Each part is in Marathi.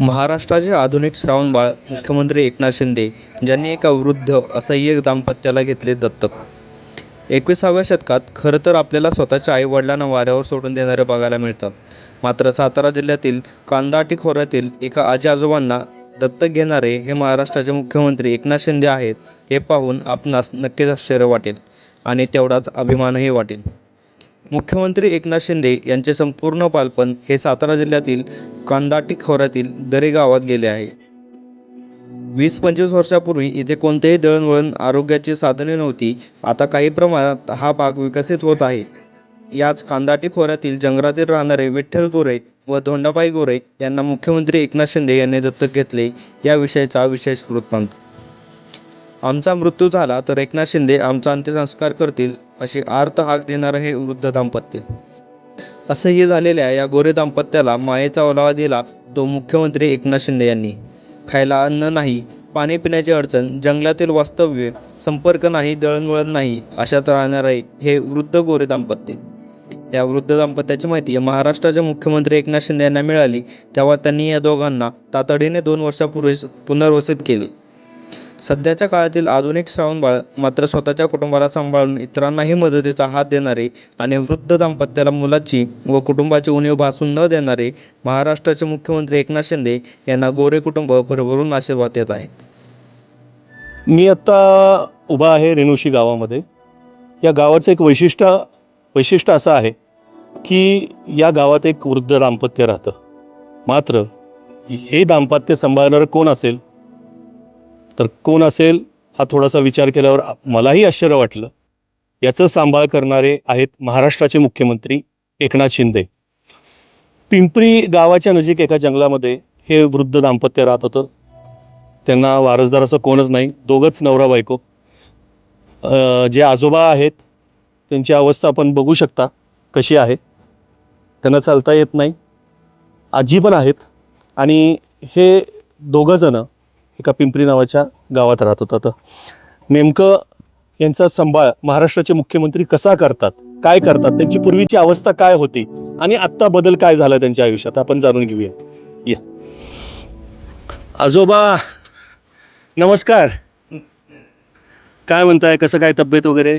महाराष्ट्राचे आधुनिक श्रावणबाळ मुख्यमंत्री एकनाथ शिंदे ज्यांनी एका वृद्ध असह्य दाम्पत्याला घेतले दत्तक. एकविसाव्या शतकात खरं तर आपल्याला स्वतःच्या आईवडिलांना वाऱ्यावर सोडून देणारे बघायला मिळतात. मात्र सातारा जिल्ह्यातील कांदाटी खोऱ्यातील एका आजी आजोबांना दत्तक घेणारे हे महाराष्ट्राचे मुख्यमंत्री एकनाथ शिंदे आहेत हे पाहून आपणास नक्कीच आश्चर्य वाटेल आणि तेवढाच अभिमानही वाटेल. मुख्यमंत्री एकनाथ शिंदे यांचे संपूर्ण बालपण हे सातारा जिल्ह्यातील कांदाटी खोऱ्यातील दरे गावात गेले आहे. वीस पंचवीस वर्षापूर्वी इथे कोणतेही दळणवळण आरोग्याची साधने नव्हती. आता काही प्रमाणात हा भाग विकसित होत आहे. याच कांदाटी खोऱ्यातील जंगलातील राहणारे विठ्ठल गोरे व धोंडाबाई गोरे यांना मुख्यमंत्री एकनाथ शिंदे यांनी दत्तक घेतले. याविषयीचा विशेष वृत्तांत. आमचा मृत्यू झाला तर एकनाथ शिंदे आमचा अंत्यसंस्कार करतील अशी आर्त हाक देणारं हे वृद्ध दाम्पत्य. असंही झालेल्या या गोरे दाम्पत्याला मायेचा ओलावा दिला तो मुख्यमंत्री एकनाथ शिंदे यांनी. खायला अन्न नाही पाणी पिण्याची अडचण जंगलातील वास्तव्य संपर्क नाही दळणवळण नाही अशात राहणारे हे वृद्ध गोरे दाम्पत्य. या वृद्ध दाम्पत्याची माहिती महाराष्ट्राचे मुख्यमंत्री एकनाथ शिंदे यांना मिळाली तेव्हा त्यांनी या दोघांना तातडीने दोन वर्षापूर्वी पुनर्वसित केले. सध्याच्या काळातील आधुनिक श्रावणबाळ मात्र स्वतःच्या कुटुंबाला सांभाळून इतरांनाही मदतीचा हात देणारे आणि वृद्ध दाम्पत्याला मुलाची व कुटुंबाची उणीव भासून न देणारे महाराष्ट्राचे मुख्यमंत्री एकनाथ शिंदे यांना गोरे कुटुंब भरभरून आशीर्वाद देत आहेत. मी आत्ता उभा आहे रेणुशी गावामध्ये. या गावाचं एक वैशिष्ट्य वैशिष्ट्य असं आहे की या गावात एक वृद्ध दाम्पत्य राहतं. मात्र हे दाम्पत्य सांभाळणारं कोण असेल? तर कोण असेल हा थोडासा विचार केल्यावर मलाही आश्चर्य वाटलं. याचं सांभाळ करणारे आहेत महाराष्ट्राचे मुख्यमंत्री एकनाथ शिंदे. पिंपरी गावाच्या नजीक एका जंगलामध्ये हे वृद्ध दाम्पत्य राहत होतं. त्यांना वारसदार असं कोणच नाही दोघंच नवरा बायको. जे आजोबा आहेत त्यांची अवस्था आपण बघू शकता कशी आहे. त्यांना चालता येत नाही. आजी पण आहेत आणि हे दोघंजणं एका पिंपरी नावाच्या गावात राहत होतात तर नेमकं यांचा सांभाळ महाराष्ट्राचे मुख्यमंत्री कसा करतात काय करतात त्यांची पूर्वीची अवस्था काय होती आणि आत्ता बदल काय झाला त्यांच्या आयुष्यात? आपण जाणून घेऊया. या. आजोबा नमस्कार. काय म्हणताय कसं काय तब्येत वगैरे?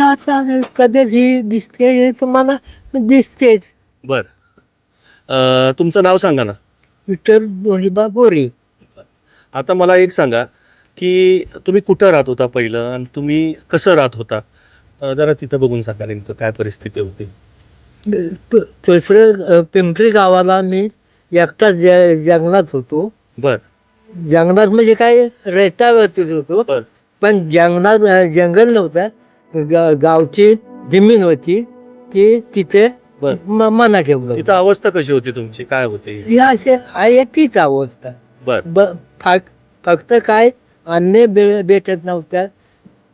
आता कधी दिसते तुम्हाला दिसतेच. बर. तुमचं नाव सांगा ना. विठ्ठल गोरे. आता मला एक सांगा की तुम्ही कुठं राहत होता पहिलं आणि तुम्ही कसं राहत होता? अं, जरा तिथं बघून सांगा नेमकं काय परिस्थिती होती. पिंपरी गावाला मी एकटाच ज- जंगलात होतो. बर. जंगलात म्हणजे काय रेतावरतीच होतो. बर. पण जंगलात जंगल नव्हतं. गा- गावची जमीन होती की तिथे बर. म- मना ठेवलं तिथं अवस्था कशी होती तुमची? काय होते? या असे आहे तीच अवस्था. बर. ब फक- फक्त काय अन्न बे- भेटत नव्हत्या.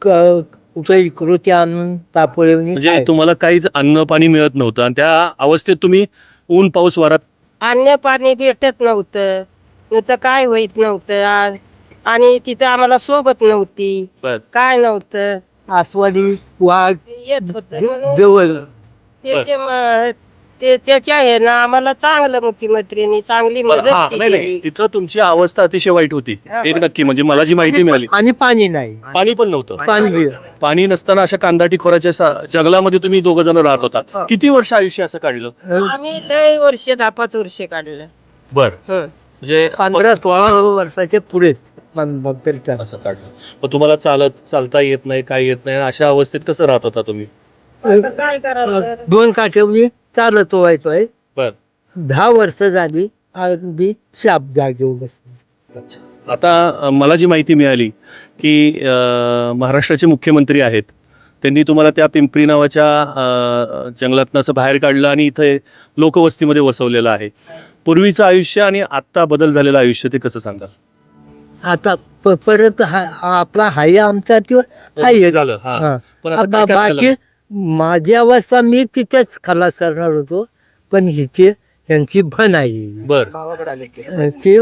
क- कुठे कृती आणून तापवणी म्हणजे तुम्हाला काहीच अन्न पाणी मिळत नव्हतं आणि त्या अवस्थेत तुम्ही ऊन पाऊस वारात अन्न पाणी भेटत नव्हतं. नुसतं काय होईत नव्हतं. आ- आणि तिथं आम्हाला सोबत नव्हती. बर. काय नव्हतं. आस्वादी वाघ येत होत. जवळ. म- ते त्याच्या हे ना आम्हाला चांगलं मुख्यमंत्र्यांनी चांगली बरं, मदत नाही नाही केली तिथं तुमची अवस्था अतिशय वाईट होती. हा, एक नक्की म्हणजे मला जी माहिती मिळाली. आणि पाणी नाही. पाणी पण नव्हतं. पाणी. पाणी नसताना अशा कांदाटी खोऱ्याच्या सा- जंगलामध्ये तुम्ही दोघ जण राहत होता. हा. किती वर्ष आयुष्य असं काढलं? आम्ही लय वर्ष दहा पाच वर्ष काढलं. बर. हं. म्हणजे पंधरा सोळा वर्षाच्या पुढे फिरतात असं काढलं. मग तुम्हाला चालत चालता येत नाही काय येत नाही अशा अवस्थेत कसं राहत होता तुम्ही? आता काय करायचं दोन काठेवली चालत व्हायचोय बर. दहा वर्ष झाली अगदी शाप जागेवर बसली आता अं, मला जी माहिती मिळाली की अं, महाराष्ट्राचे मुख्यमंत्री आहेत त्यांनी तुम्हाला त्या पिंपरी नावाच्या अं, जंगलातनं असं बाहेर काढलं आणि इथे लोकवस्तीमध्ये वसवलेलं आहे. पूर्वीचं आयुष्य आणि आत्ता बदल झालेलं आयुष्य ते कसं सांगाल? आता प- परत हा आपला हाय आमचा तो हाय झालं हा. हा. पण आता आता काय काय बाकी झालं? माझी अवस्था मी तिथेच खलास करणार होतो पण हिची यांची भन आहे. बर. अं, ते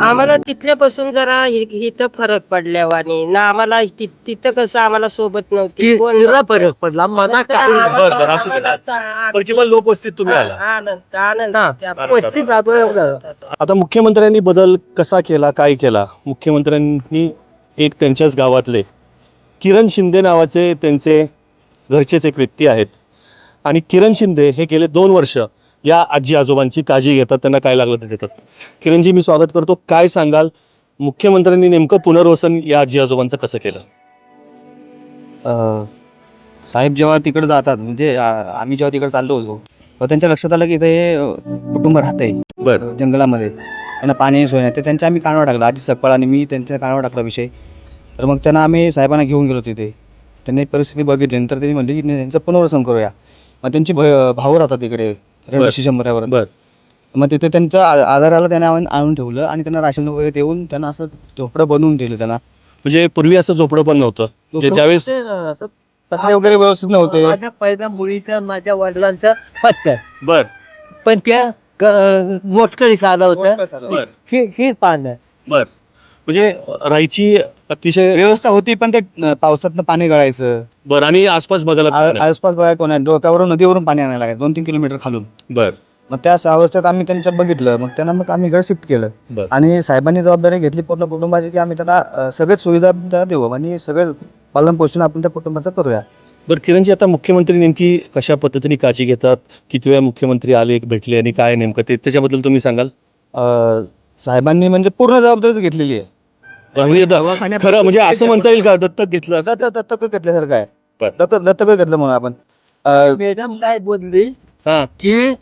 आम्हाला तिथल्यापासून जरा हि- इथं फरक पडल्यावानी ना आम्हाला ति- तिथं कसं आम्हाला सोबत नव्हती. ती- कोण तिला फरक पडला. मला काय बरं, बरं, असू दे. आम्हाला पण किंवा लोकवस्तीत तुम्ही आला. आनंद आनंद. हा. त्या- पस्तीस जातो एवढं. आता मुख्यमंत्र्यांनी बदल कसा केला काय केला? मुख्यमंत्र्यांनी एक त्यांच्याच गावातले किरण शिंदे नावाचे त्यांचे घरचेच एक व्यक्ती आहेत. आणि किरण शिंदे हे गेले दोन वर्ष या आजी आजोबांची काळजी घेतात त्यांना काय लागलं ते देतात. किरणजी मी स्वागत करतो. काय सांगाल? मुख्यमंत्र्यांनी नेमकं पुनर्वसन या आजी आजोबांचं कसं केलं? साहेब जेव्हा तिकडे जातात म्हणजे आम्ही जेव्हा तिकडे चाललो होतो तेव्हा त्यांच्या लक्षात आलं की इथे हे कुटुंब राहतंय. बरं. जंगलामध्ये. त्यांना पाणी सोय नाही. तर त्यांच्या आम्ही कानावर टाकलं. आजी सकपाळ आणि मी त्यांच्या कानावर टाकला विषय. तर मग त्यांना आम्ही साहेबांना घेऊन गेलो तिथे. त्यांनी परिस्थिती बघितली. नंतर त्यांनी म्हणले की नाही, त्यांचं पुनर्वसन करूया. मग त्यांची भ- भाऊ राहतात तिकडे रेल्वे शंभरावर बरं. मग तिथे त्यांच्या आ- आधाराला त्यांना आणून आणून ठेवलं आणि त्यांना राशन वगैरे देऊन त्यांना असं झोपडं बनवून दिलं त्यांना. म्हणजे पूर्वी असं झोपडं पण नव्हतं. ज्यावेळेस ते असं पत्रे वगैरे व्यवस्थित नव्हते. माझ्या पहिल्या मुलीचा माझ्या वडिलांचा पत्ता. बर. पण त्या मोटकळीस आलं होतं. बर ही ही पानं. बर. म्हणजे राहायची अतिशय व्यवस्था होती पण ते पावसातनं पाणी गळायचं. बर आणि आसपास आ- आसपास बघा कोण आहे डोक्यावरून नदीवरून पाणी आणायला लागायचं दोन तीन किलोमीटर खालून. बर. मग त्या अवस्थेत आम्ही त्यांच्या बघितलं मग त्यांना मग आम्ही इकडे शिफ्ट केलं. बर. आणि साहेबांनी जबाबदारी घेतली पूर्ण कुटुंबाची की आम्ही त्यांना अं, सगळेच सुविधा त्यांना देऊ आणि सगळे पालन पोषण आपण त्या कुटुंबाचं करूया. बर किरणजी आता मुख्यमंत्री नेमकी कशा पद्धतीने काळजी घेतात? किती वेळा मुख्यमंत्री आले भेटले आणि काय नेमकं ते त्याच्याबद्दल तुम्ही सांगाल? अं, साहेबांनी म्हणजे पूर्ण जबाबदारीच घेतलेली आहे. म्हणजे द- खरं म्हणजे असं म्हणता येईल का? दत्तक घेतलं दत्त दत्तक घेतल्यासारखं आहे. बर. दत्तक दत्तक घेतलं म्हणून आपण. अं, मॅडम काय बोलली? हा. की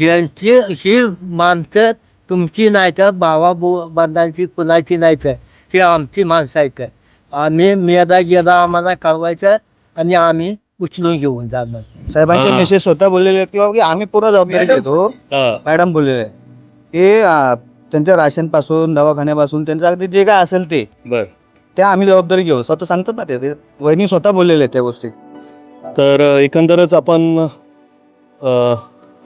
यांची ही माणसं तुमची नाही तर बाबा बो बंधांची कुणाची नाही तर ही आमची माणसं आहेत. आम्ही मेदा गेला आम्हाला कळवायचं आणि आम्ही उचलून घेऊन जाणार. साहेबांचे हा. मेसेज स्वतः बोललेले आहेत की बाबा की आम्ही पूर्ण जबाबदारी घेतो. हा. मॅडम बोललेले आहे की अं, त्यांच्या राशनपासून दवाखान्यापासून त्यांचं अगदी जे काय असेल ते. बर. त्या आम्ही जबाबदारी घेऊ. स्वतः सांगतात ना ते ते वहिनी स्वतः बोललेले आहेत त्या गोष्टी. तर अ, एकंदरच आपण अ,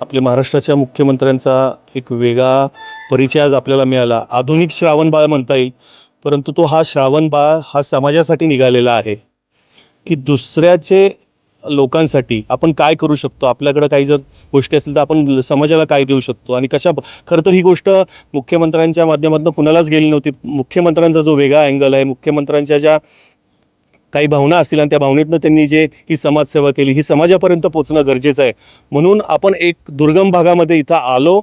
आपल्या महाराष्ट्राच्या मुख्यमंत्र्यांचा एक वेगळा परिचय आज आपल्याला मिळाला. आधुनिक श्रावण बाळ म्हणता येईल परंतु तो हा श्रावण बाळ हा समाजासाठी निघालेला आहे की दुसऱ्याचे लोकांसाठी आपण काय करू शकतो? आपल्याकडं काही जर गोष्टी असतील तर आपण समाजाला काय देऊ शकतो? आणि कशा खरं तर ही गोष्ट मुख्यमंत्र्यांच्या माध्यमातून कुणालाच गेली नव्हती. मुख्यमंत्र्यांचा जो वेगळा अँगल आहे मुख्यमंत्र्यांच्या ज्या काही भावना असतील आणि त्या भावनेतनं त्यांनी जे ही समाजसेवा केली ही समाजापर्यंत पोचणं गरजेचं आहे. म्हणून आपण एक दुर्गम भागामध्ये इथं आलो